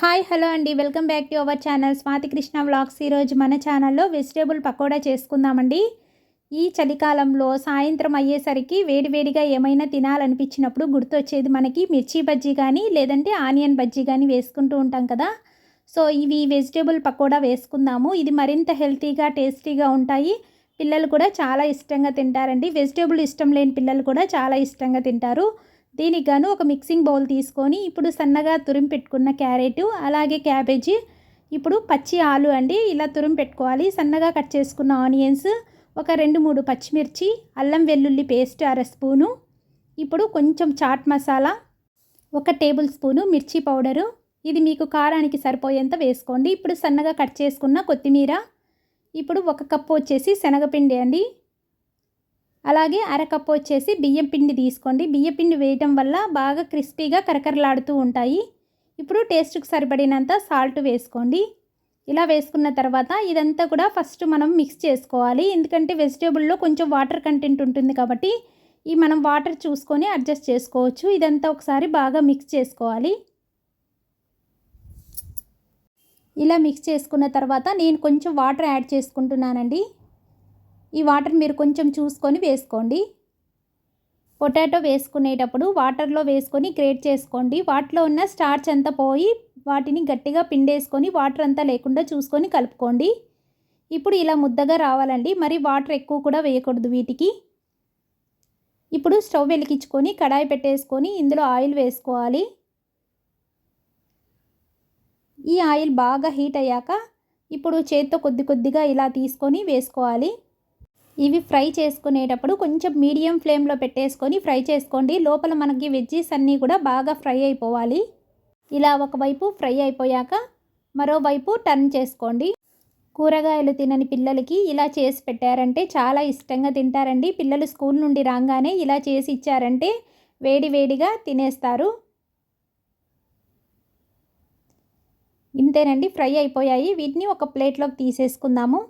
Hi hello అండి. Welcome back to our channel Swathi Krishna vlogs. ఈరోజు మన ఛానల్లో వెజిటేబుల్ పకోడా చేసుకుందామండి. ఈ చలికాలంలో సాయంత్రం అయ్యేసరికి వేడివేడిగా ఏమైనా తినాలనిపించినప్పుడు గుర్తొచ్చేది మనకి మిర్చి బజ్జీ కానీ లేదంటే ఆనియన్ బజ్జీ కానీ వేసుకుంటూ ఉంటాం కదా. సో ఇవి వెజిటేబుల్ పకోడా వేసుకుందాము. ఇది మరింత హెల్తీగా టేస్టీగా ఉంటాయి. పిల్లలు కూడా చాలా ఇష్టంగా తింటారండి. వెజిటేబుల్ ఇష్టం లేని పిల్లలు కూడా చాలా ఇష్టంగా తింటారు. దీనికి గాను ఒక మిక్సింగ్ బౌల్ తీసుకొని ఇప్పుడు సన్నగా తురిమి పెట్టుకున్న క్యారెట్ అలాగే క్యాబేజీ ఇప్పుడు పచ్చి ఆలు అండి ఇలా తురిమి పెట్టుకోవాలి. సన్నగా కట్ చేసుకున్న ఆనియన్స్ ఒక రెండు మూడు పచ్చిమిర్చి అల్లం వెల్లుల్లి పేస్ట్ అర స్పూను ఇప్పుడు కొంచెం చాట్ మసాలా ఒక టేబుల్ స్పూను మిర్చి పౌడరు. ఇది మీకు కారానికి సరిపోయేంత వేసుకోండి. ఇప్పుడు సన్నగా కట్ చేసుకున్న కొత్తిమీర ఇప్పుడు ఒక కప్పు వచ్చేసి శనగపిండి అండి. అలాగే అరకప్పు వచ్చేసి బియ్యం పిండి తీసుకోండి. బియ్యం పిండి వేయటం వల్ల బాగా క్రిస్పీగా కరకరలాడుతూ ఉంటాయి. ఇప్పుడు టేస్ట్కి సరిపడినంత సాల్ట్ వేసుకోండి. ఇలా వేసుకున్న తర్వాత ఇదంతా కూడా ఫస్ట్ మనం మిక్స్ చేసుకోవాలి. ఎందుకంటే వెజిటేబుల్లో కొంచెం వాటర్ కంటెంట్ ఉంటుంది కాబట్టి ఈ మనం వాటర్ చూసుకొని అడ్జస్ట్ చేసుకోవచ్చు. ఇదంతా ఒకసారి బాగా మిక్స్ చేసుకోవాలి. ఇలా మిక్స్ చేసుకున్న తర్వాత నేను కొంచెం వాటర్ యాడ్ చేసుకుంటున్నానండి. ఈ వాటర్ మీరు కొంచెం చూసుకొని వేసుకోండి. పొటాటో వేసుకునేటప్పుడు వాటర్లో వేసుకొని గ్రేట్ చేసుకోండి. వాటిలో ఉన్న స్టార్చ్ అంతా పోయి వాటిని గట్టిగా పిండేసుకొని వాటర్ అంతా లేకుండా చూసుకొని కలుపుకోండి. ఇప్పుడు ఇలా ముద్దగా రావాలండి. మరి వాటర్ ఎక్కువ కూడా వేయకూడదు వీటికి. ఇప్పుడు స్టవ్ వెలిగించుకొని కడాయి పెట్టేసుకొని ఇందులో ఆయిల్ వేసుకోవాలి. ఈ ఆయిల్ బాగా హీట్ అయ్యాక ఇప్పుడు చేత్తో కొద్ది కొద్దిగా ఇలా తీసుకొని వేసుకోవాలి. ఇవి ఫ్రై చేసుకునేటప్పుడు కొంచెం మీడియం ఫ్లేమ్లో పెట్టేసుకొని ఫ్రై చేసుకోండి. లోపల మనకి వెజ్జీస్ అన్నీ కూడా బాగా ఫ్రై అయిపోవాలి. ఇలా ఒకవైపు ఫ్రై అయిపోయాక మరోవైపు టర్న్ చేసుకోండి. కూరగాయలు తినని పిల్లలకి ఇలా చేసి పెట్టారంటే చాలా ఇష్టంగా తింటారండి. పిల్లలు స్కూల్ నుండి రాగానే ఇలా చేసి ఇచ్చారంటే వేడి వేడిగా తినేస్తారు. ఇంతేనండి ఫ్రై అయిపోయాయి. వీటిని ఒక ప్లేట్లోకి తీసేసుకుందాము.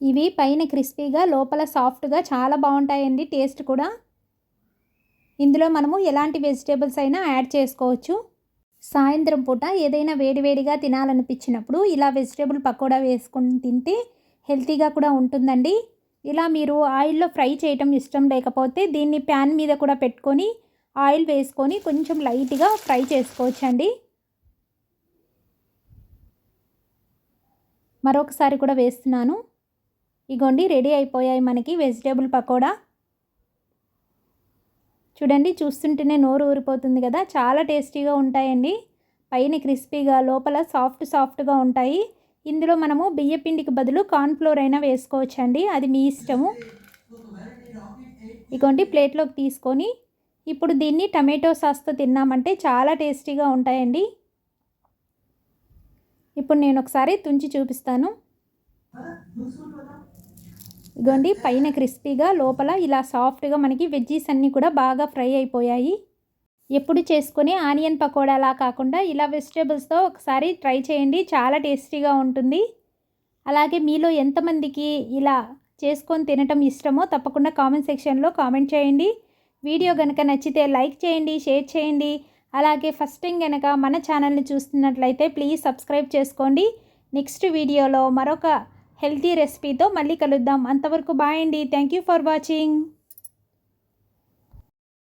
ఇవి పైన క్రిస్పీగా లోపల సాఫ్ట్గా చాలా బాగుంటాయండి. టేస్ట్ కూడా. ఇందులో మనము ఎలాంటి వెజిటేబుల్స్ అయినా యాడ్ చేసుకోవచ్చు. సాయంత్రం పూట ఏదైనా వేడివేడిగా తినాలనిపించినప్పుడు ఇలా వెజిటేబుల్ పకోడా వేసుకుని తింటే హెల్తీగా కూడా ఉంటుందండి. ఇలా మీరు ఆయిల్లో ఫ్రై చేయటం ఇష్టం లేకపోతే దీన్ని ప్యాన్ మీద కూడా పెట్టుకొని ఆయిల్ వేసుకొని కొంచెం లైట్గా ఫ్రై చేసుకోవచ్చండి. మరొకసారి కూడా వేస్తున్నాను. ఇగోండి రెడీ అయిపోయాయి మనకి వెజిటేబుల్ పకోడా. చూడండి చూస్తుంటేనే నోరు ఊరిపోతుంది కదా. చాలా టేస్టీగా ఉంటాయండి. పైన క్రిస్పీగా లోపల సాఫ్ట్ సాఫ్ట్గా ఉంటాయి. ఇందులో మనము బియ్యపిండికి బదులు కార్న్ఫ్లోర్ అయినా వేసుకోవచ్చండి. అది మీ ఇష్టము. ఇగోండి ప్లేట్లోకి తీసుకొని ఇప్పుడు దీన్ని టమాటో సాస్తో తిన్నామంటే చాలా టేస్టీగా ఉంటాయండి. ఇప్పుడు నేను ఒకసారి తుంచి చూపిస్తాను. ఇగోండి పైన క్రిస్పీగా లోపల ఇలా సాఫ్ట్గా మనకి వెజ్జీస్ అన్నీ కూడా బాగా ఫ్రై అయిపోయాయి. ఎప్పుడు చేసుకుని ఆనియన్ పకోడాలా కాకుండా ఇలా వెజిటేబుల్స్తో ఒకసారి ట్రై చేయండి చాలా టేస్టీగా ఉంటుంది. అలాగే మీలో ఎంతమందికి ఇలా చేసుకొని తినటం ఇష్టమో తప్పకుండా కామెంట్ సెక్షన్లో కామెంట్ చేయండి. వీడియో కనుక నచ్చితే లైక్ చేయండి షేర్ చేయండి. అలాగే ఫస్ట్ టైం కనుక మన ఛానల్ని చూస్తున్నట్లయితే ప్లీజ్ సబ్స్క్రైబ్ చేసుకోండి. నెక్స్ట్ వీడియోలో మరొక హెల్తీ రెసిపీతో మళ్ళీ కలుద్దాం. అంతవరకు బాయ్ అండి. Thank you for watching